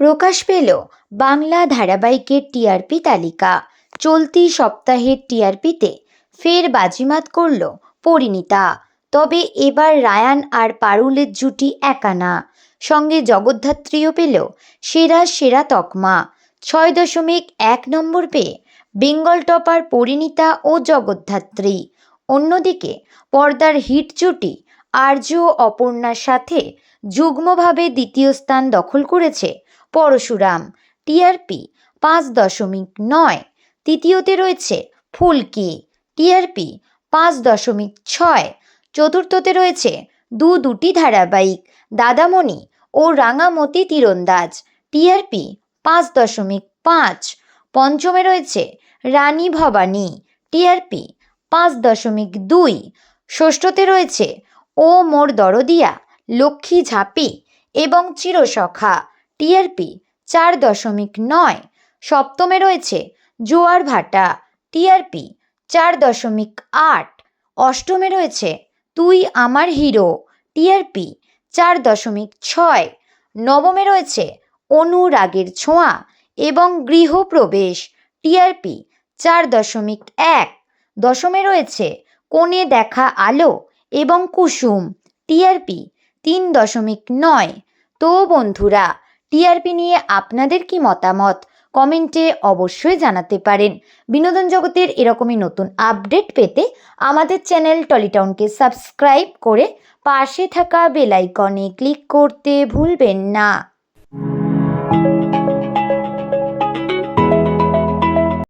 প্রকাশ পেল বাংলা ধারাবাহিকের টিআরপি তালিকা। চলতি সপ্তাহের টিআরপিতে ফের বাজিমাত করল পরিণীতা। তবে এবার রায়ান আর পারুলের জুটি একা না। সঙ্গে জগদ্ধাত্রীও পেল সেরা সেরা তকমা। ছয় দশমিক এক নম্বর পেয়ে বেঙ্গল টপার পরিণীতা ও জগদ্ধাত্রী। অন্যদিকে পর্দার হিট জুটি আর্য অপর্ণার সাথে যুগ্মভাবে দ্বিতীয় স্থান দখল করেছে পরশুরাম টিআরপি পাঁচ দশমিক নয়। তৃতীয়তে রয়েছে ফুলকি টিআরপি পাঁচ দশমিক ছয়। চতুর্থতে রয়েছে দু দুটি ধারাবাহিক, দাদামণি ও রাঙামতি তীরন্দাজ। টিআরপি পাঁচ দশমিক পাঁচ। পঞ্চমে রয়েছে রানী ভবানী টিআরপি পাঁচ দশমিক দুই। ষষ্ঠতে রয়েছে ও মোর দরদিয়া, লক্ষ্মী ঝাঁপি এবং চিরসখা। টিআরপি চার দশমিক নয়। সপ্তমে রয়েছে জোয়ার ভাটা, টিআরপি চার দশমিক আট। অষ্টমে রয়েছে তুই আমার হিরো, টিআরপি চার দশমিক ছয়। নবমে রয়েছে অনুরাগের ছোঁয়া এবং গৃহপ্রবেশ, টিআরপি চার দশমিক এক। দশমে রয়েছে কোণে দেখা আলো এবং কুসুম, টিআরপি তিন দশমিক নয়। তো বন্ধুরা টিআরপি নিয়ে আপনাদের কি মতামত? কমেন্টে অবশ্যই জানাতে পারেন। বিনোদন জগতের এরকমই নতুন আপডেট পেতে আমাদের চ্যানেল টলিটাউনকে সাবস্ক্রাইব করে পাশে থাকা বেলাইকনে ক্লিক করতে ভুলবেন না।